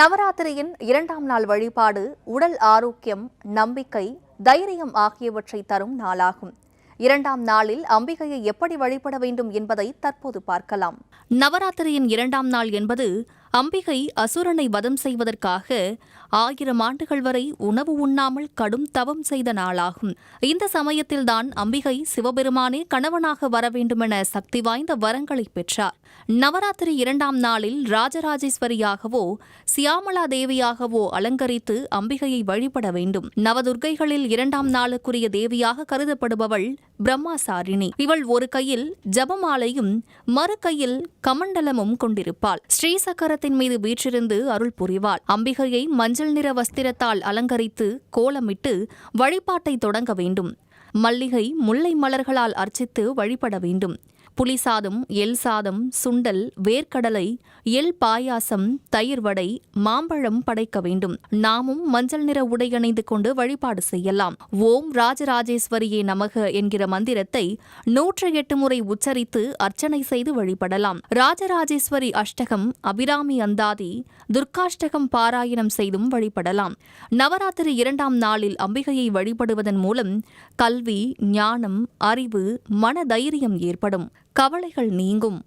நவராத்திரியின் இரண்டாம் நாள் வழிபாடு உடல் ஆரோக்கியம் நம்பிக்கை தைரியம் ஆகியவற்றை தரும் நாளாகும். இரண்டாம் நாளில் அம்பிகையை எப்படி வழிபட வேண்டும் என்பதை தற்போது பார்க்கலாம். நவராத்திரியின் இரண்டாம் நாள் என்பது அம்பிகை அசுரனை வதம் செய்வதற்காக ஆயிரம் ஆண்டுகள் வரை உணவு உண்ணாமல் கடும் தவம் செய்த நாளாகும். இந்த சமயத்தில்தான் அம்பிகை சிவபெருமானே கணவனாக வர வேண்டுமென சக்தி வாய்ந்த வரங்களை பெற்றார். நவராத்திரி இரண்டாம் நாளில் ராஜராஜேஸ்வரியாகவோ சியாமலா தேவியாகவோ அலங்கரித்து அம்பிகையை வழிபட வேண்டும். நவதுர்க்கைகளில் இரண்டாம் நாளுக்குரிய தேவியாக கருதப்படுபவள் பிரம்மாசாரிணி. இவள் ஒரு கையில் ஜபமாலையும் மறு கையில் கமண்டலமும் கொண்டிருப்பாள். ஸ்ரீசக்கரத்தின் மீது வீற்றிருந்து அருள் புரிவாள். அம்பிகையை மஞ்சள் நிற வஸ்திரத்தால் அலங்கரித்து கோலமிட்டு வழிபாட்டை தொடங்க வேண்டும். மல்லிகை முல்லை மலர்களால் அர்ச்சித்து வழிபட வேண்டும். புளி சாதம் எல் சாதம் சுண்டல் வேர்க்கடலை எல் பாயாசம் தயிர் வடை மாம்பழம் படைக்க வேண்டும். நாமும் மஞ்சள் நிற உடை அணிந்து கொண்டு வழிபாடு செய்யலாம். ஓம் ராஜராஜேஸ்வரியே நமக என்கிற மந்திரத்தை நூற்று எட்டு முறை உச்சரித்து அர்ச்சனை செய்து வழிபடலாம். ராஜராஜேஸ்வரி அஷ்டகம் அபிராமி அந்தாதி துர்காஷ்டகம் பாராயணம் செய்தும் வழிபடலாம். நவராத்திரி இரண்டாம் நாளில் அம்பிகையை வழிபடுவதன் மூலம் கல்வி ஞானம் அறிவு மன தைரியம் ஏற்படும். கவலைகள் நீங்கும்.